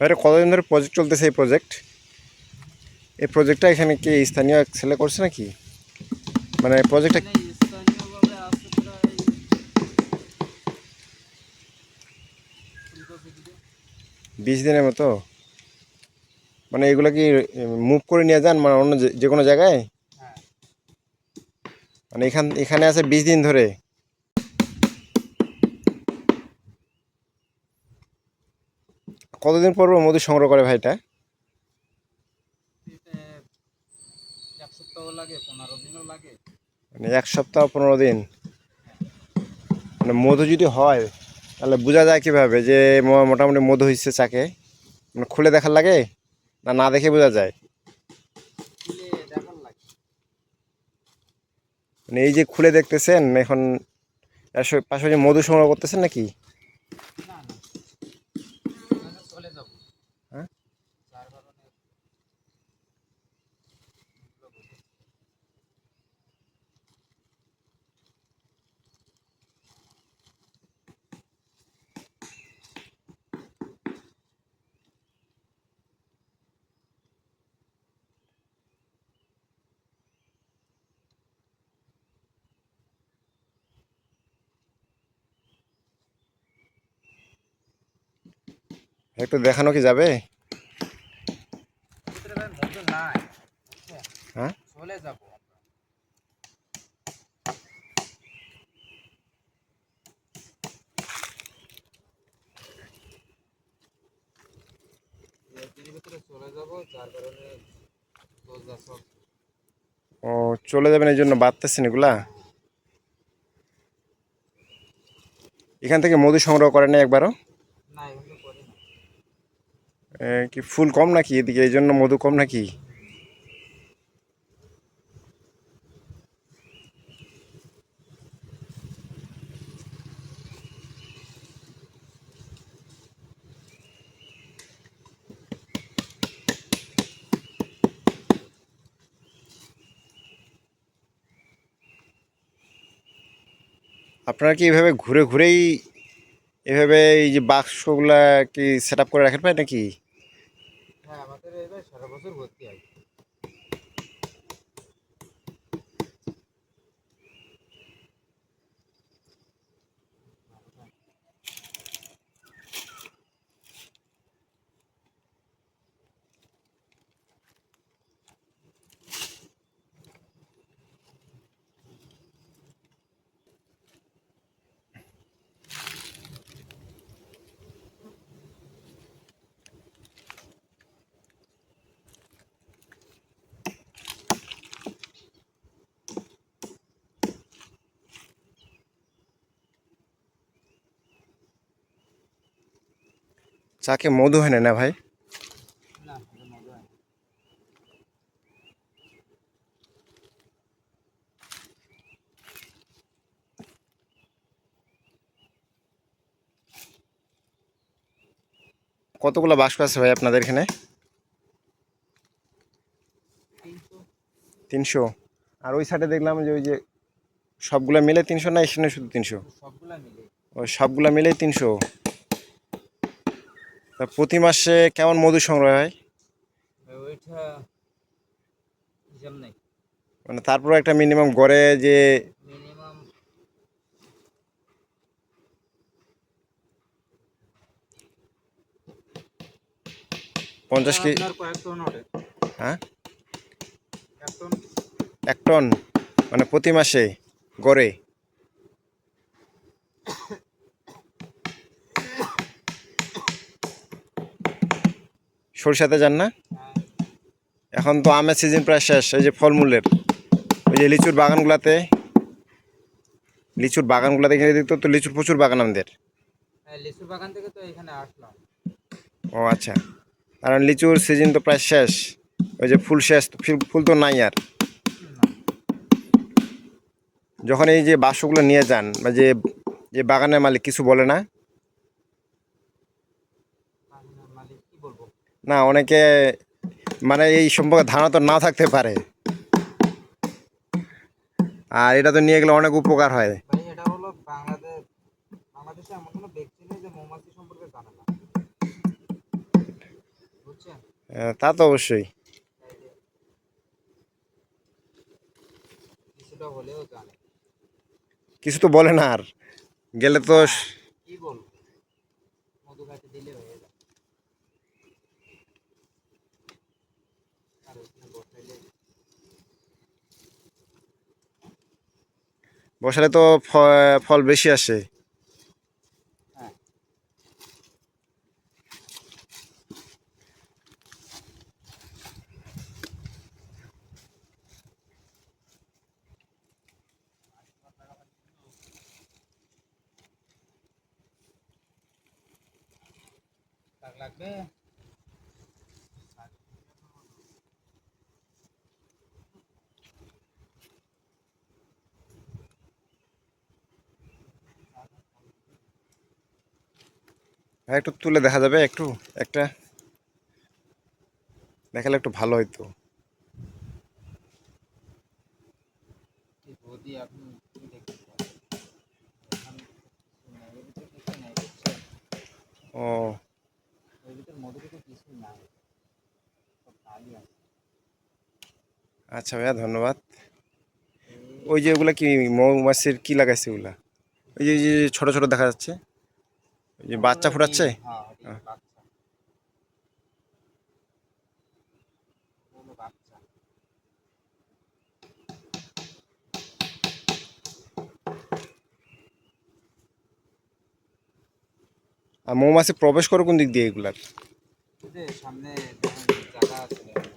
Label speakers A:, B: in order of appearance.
A: এটা কতদিন ধরে প্রজেক্ট চলতেছে এই প্রজেক্ট এই প্রজেক্টটা এখানে কি স্থানীয় এক ছেলে করছে নাকি? মানে প্রজেক্টটা। বিশ দিনের মতো? মানে এগুলো কি মুভ করে নিয়ে যান? মানে অন্য যে- যে কোনো জায়গায়?
B: হ্যাঁ।
A: মানে এখান এখানে আছে বিশ দিন ধরে? কতদিন পর মধু সংগ্রহ করে ভাইটা?
B: এক সপ্তাহ লাগে পনেরো
A: মানে এক সপ্তাহ পনেরো দিন? মানে মধু যদি হয় তাহলে বোঝা যায় কীভাবে যে মোটামুটি মধু হয়েছে চাকে? মানে খুলে দেখার লাগে না না দেখে বোঝা যায়? মানে এই যে খুলে দেখতেছেন এখন পাশাপাশি মধু সংগ্রহ করতেছেন নাকি? একটু দেখানো কি যাবে? হ্যাঁ?
B: চলে সব
A: ও, চলে যাবেন এই জন্য বাড়তেছেন এগুলা? এখান থেকে মধু সংগ্রহ করেন একবারও? কি ফুল কম নাকি এদিকে? এই জন্য মধু কম নাকি? আপনারা কি এভাবে ঘুরে ঘুরেই, এভাবে এই যে বাক্সগুলা কি সেট আপ করে রাখেন পায় নাকি?
B: বছর ভর্তি হয়
A: চাকে মধু হয় না না ভাই। কতগুলো বাক্স আছে ভাই আপনাদের এখানে?
B: তিনশো।
A: আর ওই সাইডে দেখলাম যে ওই যে সবগুলা মিলে তিনশো না এখানে শুধু তিনশো?
B: সবগুলা মিলে।
A: ওই সবগুলা মিলে তিনশো। তা প্রতি মাসে কেমন মধু সংগ্রহ হয়?
B: ওইটা হিসাব নেই।
A: মানে তারপর একটা মিনিমাম গড়ে যে
B: মিনিমাম
A: পঞ্চাশ কেজি হ্যাঁ?
B: এক টন?
A: মানে প্রতি মাসে গড়ে? সরিষাতে যান না? এখন তো আমের সিজন প্রায় শেষ এই যে ফলমূলের। ওই যে লিচুর বাগানগুলাতে লিচুর বাগানগুলাতে এখানে দেখতো তো লিচুর প্রচুর বাগান আমাদের।
B: হ্যাঁ লিচু বাগান থেকে তো এখানে আসলাম।
A: ও আচ্ছা কারণ লিচুর সিজন তো প্রায় শেষ ওই যে ফুল শেষ ফুল তো নাই আর। যখন এই যে বাসগুলো নিয়ে যান বা যে যে বাগানের মালিক কিছু বলে না
B: বাগানের মালিক কি বলব
A: না অনেকে মানে এই সম্পর্কে ধারণা তো না থাকতে পারে। আর এটা তো নিয়ে গেলে অনেক উপকার হয়।
B: ভাই এটা হলো বাংলাদেশ বাংলাদেশে এমন কোনো ব্যক্তি নেই যে মৌমাছি সম্পর্কে জানে না।
A: আহ, তা তো অবশ্যই।
B: কিছুটা হলেও জানে।
A: কিছু তো বলে না আর। গেলে তো
B: কি বলব? মধু খাইতে দিলে হয়ে যায় আর ওখানে বসাইলে
A: বসালে তো ফল বেশি আসে।
B: লাগবে?
A: একটু তুলে দেখা যাবে, একটু, একটা। দেখালে একটু ভালো হইতো। ও। আচ্ছা ভাইয়া, ধন্যবাদ। ওই যে ওগুলা কি, মৌমাছির কি লাগাইছে ওগুলা? ওই যে ছোট ছোট দেখা যাচ্ছে। যে বাচ্চা ফোটাচ্ছে
B: হ্যাঁ
A: হ্যাঁ। আর মৌমাছি প্রবেশ করে কোন দিক দিয়ে এগুলার
B: সামনে জায়গা আছে দেখেন।